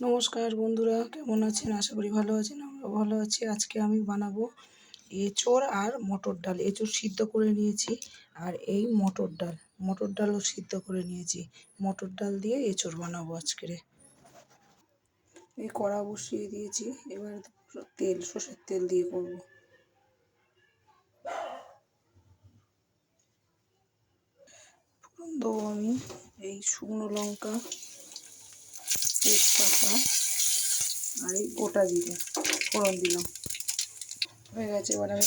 নমস্কার বন্ধুরা, কেমন আছেন? আশা করি ভালো আছেন আমরা ভালো আছি। আজকে আমি বানাবো এঁচোড় আর মটর ডাল। এঁচোড় সিদ্ধ করে নিয়েছি আর এই মটর ডাল। মটর ডালও সিদ্ধ করে নিয়েছি। মটর ডাল দিয়ে এঁচোড় বানাবো আজকের এই কড়া বসিয়ে দিয়েছি, এবার তেল, সর্ষের তেল দিয়ে করব। দেবো আমি এই শুকনো লঙ্কা। তেজপাতা আর এই গোটা জিরে ফোড়ন দিলাম। হয়ে গেছে, এবার আমি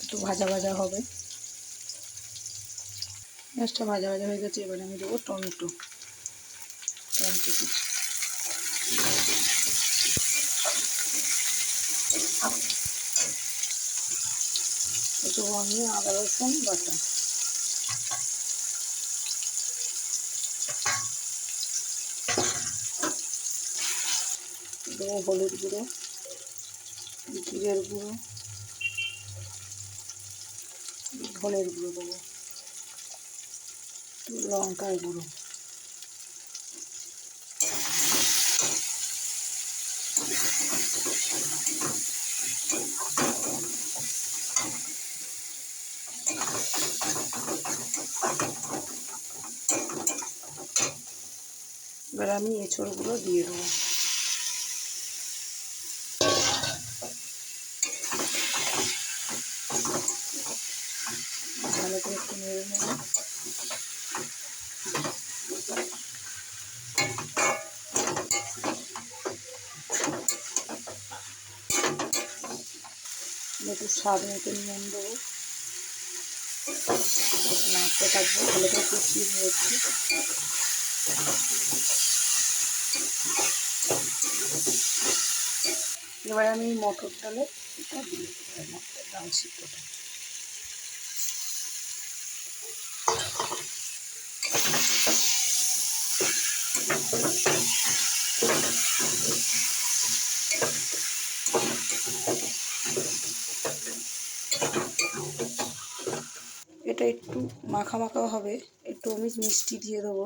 একটু ভাজা ভাজা হবে। গ্যাসটা ভাজা ভাজা হয়ে গেছে, এবার আমি দেবো টমেটো। টমেটো কুচি। আমি আদা রসুন বাটা। দেবো হলুদ গুঁড়ো, জিরের গুঁড়ো, ধনের গুঁড়ো দেবো, লঙ্কার গুঁড়ো। এবার আমি এঁচড়গুলো দিয়ে দেবো ভালো করে একটু নেড়ে নেব একটু স্বাদ মতো নাড়তে থাকব, ভালো করে কষিয়ে নিয়েছি। এবার আমি মটর ডালে মটর ডাল সিদ্ধটা। এটা একটু মাখা মাখা হবে। একটু আমি মিষ্টি দিয়ে দেবো।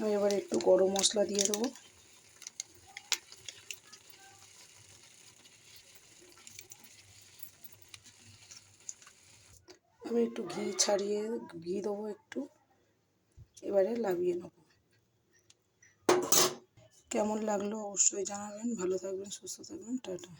আমি এবার একটু গরম মশলা দিয়ে দেবো। আমি একটু ঘি ছাড়িয়ে ঘি দেবো একটু। এবারে লাগিয়ে নেব। কেমন লাগল অবশ্যই জানাবেন। ভালো থাকবেন, সুস্থ থাকবেন। টাটা।